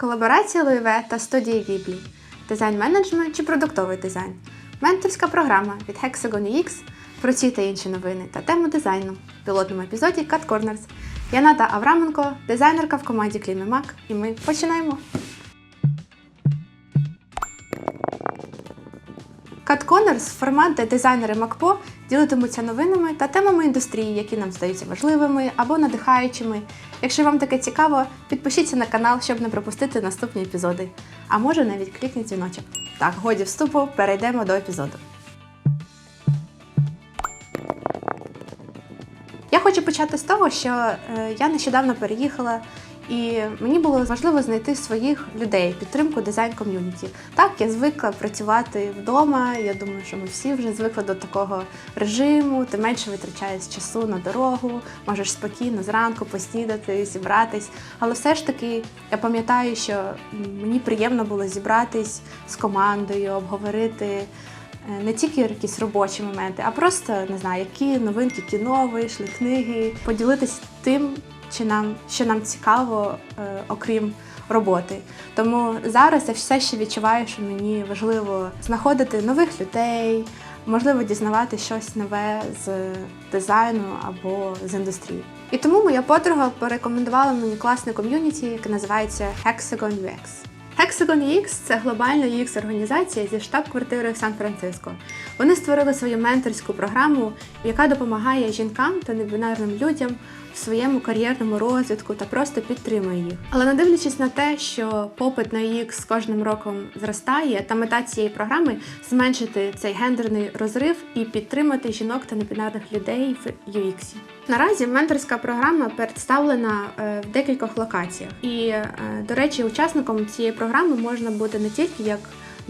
Колаборація Луїве та студії Віблі. Дизайн-менеджмент чи продуктовий дизайн. Менторська програма від Hexagon UX про ці та інші новини та тему дизайну в пілотному епізоді Cut Corners. Я Ната Авраменко, дизайнерка в команді Клімі і ми починаємо. Cut Corners – формат, де дизайнери МакПо ділитимуться новинами та темами індустрії, які нам здаються важливими або надихаючими. Якщо вам таке цікаво, підпишіться на канал, щоб не пропустити наступні епізоди. А може навіть клікніть дзвіночок. Так, годі вступу, перейдемо до епізоду. Я хочу почати з того, що е, я нещодавно переїхала, і мені було важливо знайти своїх людей, підтримку дизайн-ком'юніті. Так, я звикла працювати вдома. Я думаю, що ми всі вже звикли до такого режиму. Ти менше витрачаєш часу на дорогу, можеш спокійно зранку поснідати, зібратись. Але все ж таки я пам'ятаю, що мені приємно було зібратись з командою, обговорити. е, Не тільки якісь робочі моменти, а просто не знаю, які новинки кіно вийшли, книги, поділитися тим, чи нам, що нам цікаво, е, окрім роботи. Тому зараз я все ще відчуваю, що мені важливо знаходити нових людей, можливо, дізнавати щось нове з дизайну або з індустрії. І тому моя подруга порекомендувала мені класне ком'юніті, яке називається Hexagon UX. Hexagon UX – це глобальна UX-організація зі штаб-квартирою в Сан-Франциско. Вони створили свою менторську програму, яка допомагає жінкам та небінарним людям в своєму кар'єрному розвитку та просто підтримує їх. Але не дивлячись на те, що попит на UX з кожним роком зростає, та мета цієї програми зменшити цей гендерний розрив і підтримати жінок та небінарних людей в UX. Наразі менторська програма представлена е, в декількох локаціях. І, е, до речі, учасником цієї програми можна бути не тільки як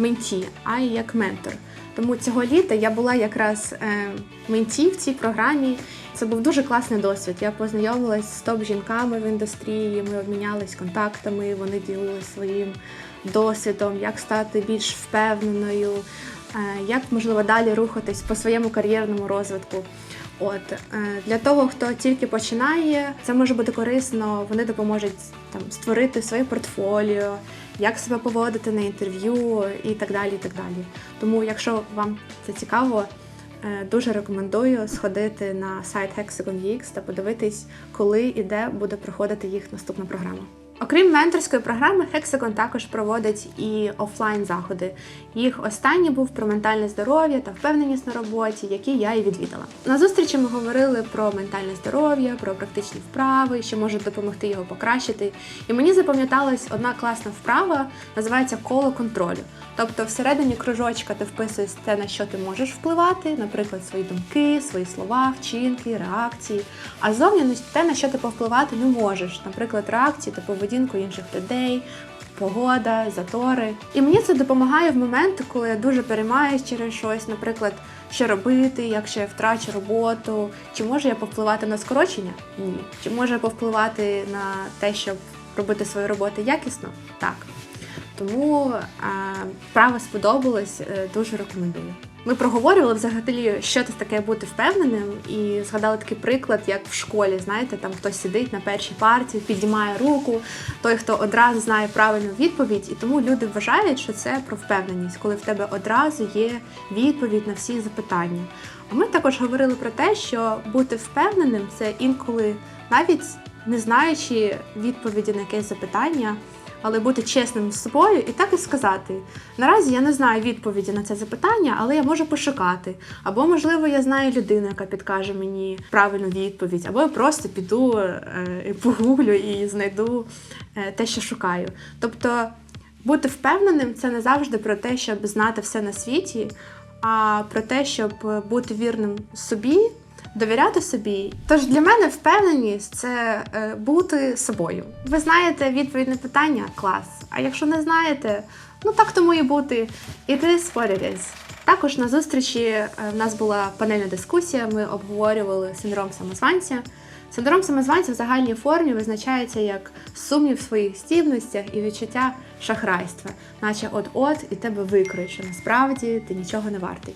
менті, а й як ментор. Тому цього літа я була якраз е, менті в цій програмі. Це був дуже класний досвід. Я познайомилась з топ-жінками в індустрії, ми обмінялись контактами, вони ділилися своїм досвідом, як стати більш впевненою, е, як можливо далі рухатись по своєму кар'єрному розвитку. От е, для того, хто тільки починає, це може бути корисно. Вони допоможуть там створити своє портфоліо, як себе поводити на інтерв'ю і так далі. і так далі. Тому, якщо вам це цікаво, е, дуже рекомендую сходити на сайт Hexagon UX та подивитись, коли і де буде проходити їх наступна програма. Окрім менторської програми, Hexagon також проводить і офлайн заходи. Їх останній був про ментальне здоров'я та впевненість на роботі, які я і відвідала. На зустрічі ми говорили про ментальне здоров'я, про практичні вправи, що можуть допомогти його покращити. І мені запам'яталась одна класна вправа, називається коло контролю. Тобто, всередині кружочка ти вписуєш те, на що ти можеш впливати, наприклад, свої думки, свої слова, вчинки, реакції. А зовні те, на що ти повпливати не можеш, наприклад, реакції та поведінку інших людей. Погода, затори. І мені це допомагає в моменти, коли я дуже переймаюсь через щось, наприклад, що робити, якщо я втрачу роботу, чи можу я повпливати на скорочення? Ні. Чи можу я повпливати на те, щоб робити свою роботу якісно? Так. Тому а, право сподобалось, е, дуже рекомендую. Ми проговорювали взагалі, що це таке бути впевненим, і згадали такий приклад, як в школі. Знаєте, там хтось сидить на першій парті, піднімає руку, той, хто одразу знає правильну відповідь, і тому люди вважають, що це про впевненість, коли в тебе одразу є відповідь на всі запитання. А ми також говорили про те, що бути впевненим це інколи навіть не знаючи відповіді на якесь запитання але бути чесним з собою і так і сказати. Наразі я не знаю відповіді на це запитання, але я можу пошукати. Або, можливо, я знаю людину, яка підкаже мені правильну відповідь, або я просто піду е, і погуглю і знайду е, те, що шукаю. Тобто бути впевненим це не завжди про те, щоб знати все на світі, а про те, щоб бути вірним собі довіряти собі. Тож для мене впевненість це е, бути собою. Ви знаєте відповідь на питання клас. А якщо не знаєте, ну так тому і бути. It is what it is. Також на зустрічі е, в нас була панельна дискусія. Ми обговорювали синдром самозванця. Синдром самозванця в загальній формі визначається як сумнів в своїх здібностях і відчуття шахрайства, наче от-от і тебе викриють, що насправді ти нічого не вартий.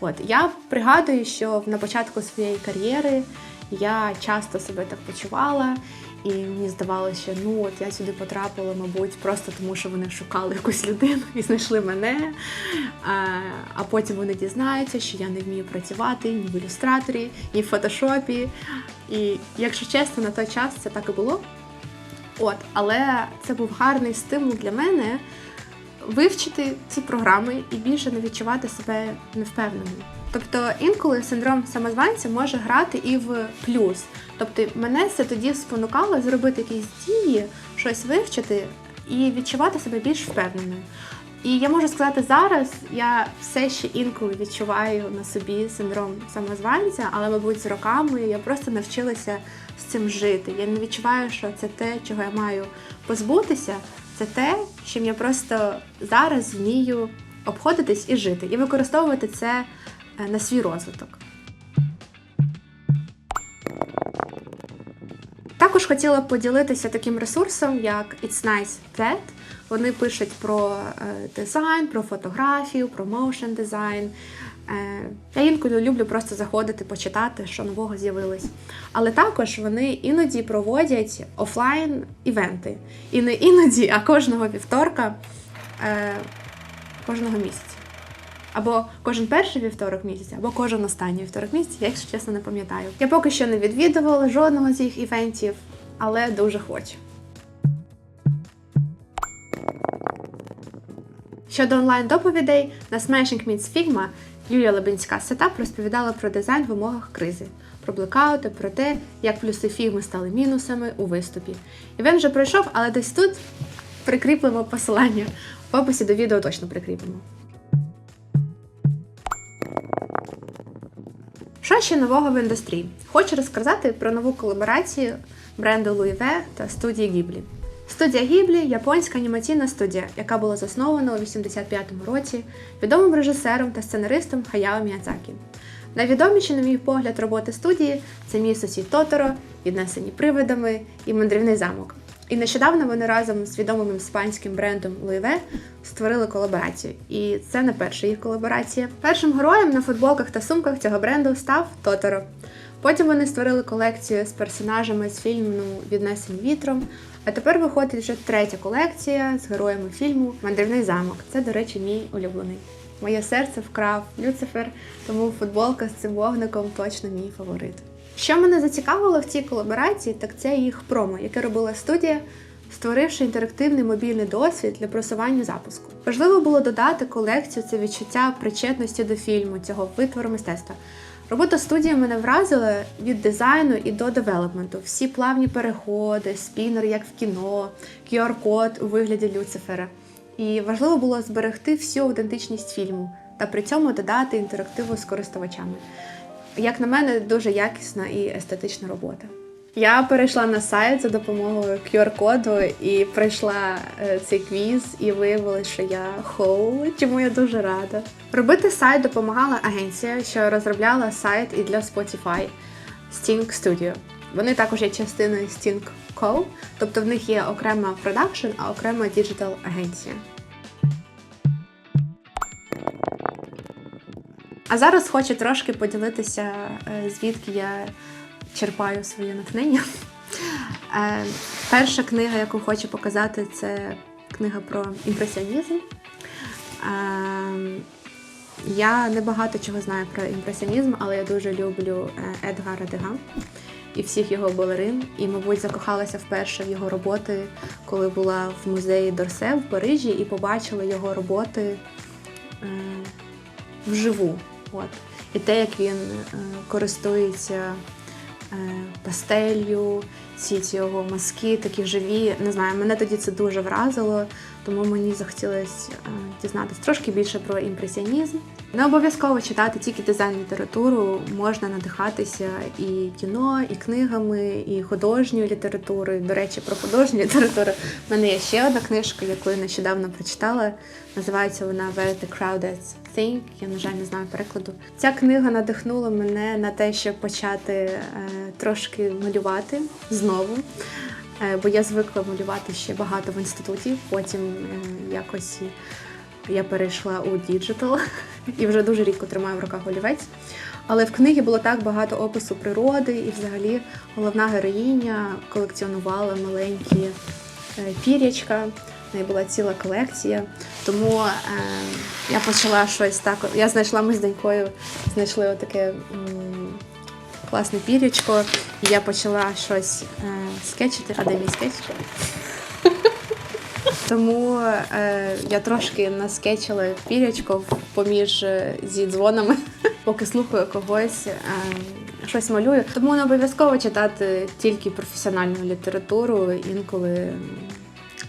От я пригадую, що на початку своєї кар'єри я часто себе так почувала, І мені здавалося, що ну от я сюди потрапила, мабуть, просто тому, що вони шукали якусь людину і знайшли мене. А, а потім вони дізнаються, що я не вмію працювати ні в ілюстраторі, ні в фотошопі. І якщо чесно, на той час це так і було. От, але це був гарний стимул для мене вивчити ці програми і більше не відчувати себе невпевненою. Тобто інколи синдром самозванця може грати і в плюс. Тобто мене це тоді спонукало зробити якісь дії, щось вивчити і відчувати себе більш впевненою. І я можу сказати, зараз я все ще інколи відчуваю на собі синдром самозванця, але, мабуть, з роками я просто навчилася з цим жити. Я не відчуваю, що це те, чого я маю позбутися. Це те, чим я просто зараз вмію обходитись і жити, і використовувати це е, на свій розвиток. Також хотіла поділитися таким ресурсом, як It's Nice That. Вони пишуть про е, дизайн, про фотографію, про моушен дизайн. Е, Я інколи люблю просто заходити, почитати, що нового з'явилось. Але також вони іноді проводять офлайн івенти. І не іноді, а кожного вівторка е, кожного місяця. Або кожен перший вівторок місяця, або кожен останній вівторок місяця, я, якщо чесно, не пам'ятаю. Я поки що не відвідувала жодного з їх івентів, але дуже хочу. Щодо онлайн-доповідей, на Smashing Meets Figma Юлія Лебенська сетап розповідала про дизайн в умовах кризи, про блекаути, про те, як плюси фігми стали мінусами у виступі. Івент вже пройшов, але десь тут прикріпимо посилання. В описі до відео точно прикріпимо. Що ще нового в індустрії? Хочу розказати про нову колаборацію бренду V та студії Ghibli. Студія Ghibli – японська анімаційна студія, яка була заснована у 85-му році відомим режисером та сценаристом Хаяо Міядзакі. Найвідоміші, на мій погляд, роботи студії це мій сусід Тоторо, віднесені привидами і мандрівний замок. І нещодавно вони разом з відомим іспанським брендом Louis створили колаборацію. І це не перша їх колаборація. Першим героєм на футболках та сумках цього бренду став Тоторо. Потім вони створили колекцію з персонажами з фільму Віднесені вітром. А тепер виходить вже третя колекція з героями фільму Мандрівний замок. Це, до речі, мій улюблений. Моє серце вкрав Люцифер, тому футболка з цим вогником точно мій фаворит. Що мене зацікавило в цій колаборації, так це їх промо, яке робила студія, створивши інтерактивний мобільний досвід для просування запуску. Важливо було додати колекцію це відчуття причетності до фільму, цього витвору мистецтва. Робота студії мене вразила від дизайну і до девелопменту. Всі плавні переходи, спінер, як в кіно, QR-код у вигляді Люцифера. І важливо було зберегти всю аутентичність фільму та при цьому додати інтерактиву з користувачами. Як на мене, дуже якісна і естетична робота. Я перейшла на сайт за допомогою QR-коду і пройшла е, цей квіз, і виявилось, що я хоу, чому я дуже рада. Робити сайт допомагала агенція, що розробляла сайт і для Spotify Sting Studio. Вони також є частиною Sting Co., тобто в них є окрема продакшн, а окрема діджитал агенція. А зараз хочу трошки поділитися, е, звідки я черпаю своє натхнення. Е, Перша книга, яку хочу показати, це книга про імпресіонізм. Е, Я не багато чого знаю про імпресіонізм, але я дуже люблю е, Едгара Дега і всіх його балерин. І, мабуть, закохалася вперше в його роботи, коли була в музеї Дорсе в Парижі і побачила його роботи е, вживу. От. І те, як він е, користується пастелью, ці ці його маски такі живі. Не знаю, мене тоді це дуже вразило, тому мені захотілося е, дізнатися трошки більше про імпресіонізм. Не обов'язково читати тільки дизайн літературу, можна надихатися і кіно, і книгами, і художньою літературою. До речі, про художню літературу в мене є ще одна книжка, яку я нещодавно прочитала. Називається вона Where the Crowded Think. Я, на жаль, не знаю перекладу. Ця книга надихнула мене на те, щоб почати е, трошки малювати знову. Е, бо я звикла малювати ще багато в інституті, потім е, якось я перейшла у діджитал і вже дуже рідко тримаю в руках олівець. Але в книгі було так багато опису природи, і взагалі головна героїня колекціонувала маленькі е, пірячка. В неї була ціла колекція. Тому е, я почала щось так. Я знайшла ми з донькою, знайшли отаке м, класне пірячко, і я почала щось е, скетчити. А де мій скетч? Тому е, я трошки наскетчила пірячко поміж е, зі дзвонами, поки слухаю когось, е, щось малюю. Тому не обов'язково читати тільки професіональну літературу. Інколи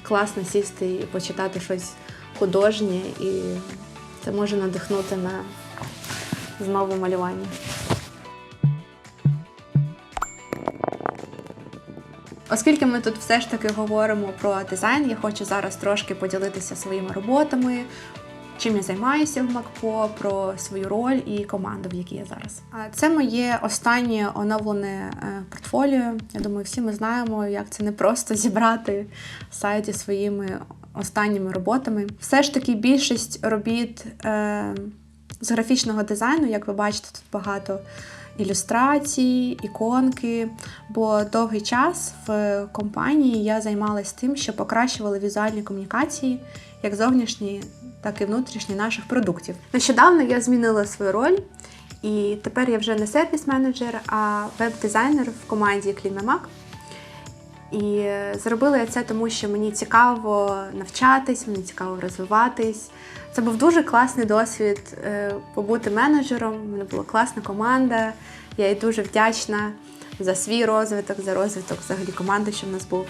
класно сісти і почитати щось художнє, і це може надихнути на знову малювання. Оскільки ми тут все ж таки говоримо про дизайн, я хочу зараз трошки поділитися своїми роботами, чим я займаюся в МакПо, про свою роль і команду, в якій я зараз. Це моє останнє оновлене е, портфоліо. Я думаю, всі ми знаємо, як це не просто зібрати сайт зі своїми останніми роботами. Все ж таки, більшість робіт е, з графічного дизайну, як ви бачите, тут багато ілюстрацій, іконки. Бо довгий час в компанії я займалася тим, що покращували візуальні комунікації, як зовнішні, так і внутрішні наших продуктів. Нещодавно я змінила свою роль, і тепер я вже не сервіс-менеджер, а веб-дизайнер в команді Клімемак. І зробила я це тому, що мені цікаво навчатись, мені цікаво розвиватись. Це був дуже класний досвід е, побути менеджером. У мене була класна команда. Я їй дуже вдячна за свій розвиток, за розвиток взагалі команди, що в нас був.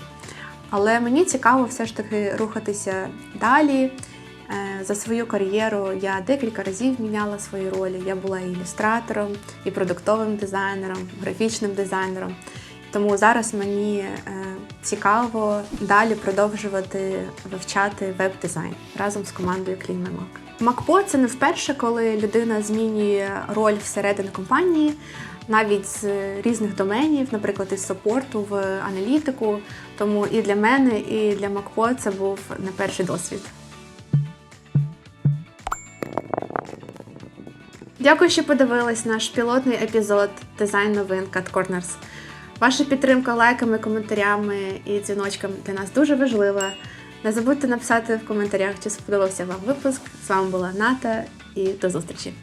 Але мені цікаво все ж таки рухатися далі. Е, За свою кар'єру я декілька разів міняла свої ролі. Я була і ілюстратором, і продуктовим дизайнером, графічним дизайнером. Тому зараз мені е, цікаво далі продовжувати вивчати веб-дизайн разом з командою CleanMyMac. МакПо це не вперше, коли людина змінює роль всередині компанії, навіть з різних доменів, наприклад, із супорту в аналітику. Тому і для мене, і для МакПо це був не перший досвід. Дякую, що подивились наш пілотний епізод дизайн новин Cut Corners. Ваша підтримка лайками, коментарями і дзвіночками для нас дуже важлива. Не забудьте написати в коментарях, чи сподобався вам випуск. З вами була Ната і до зустрічі!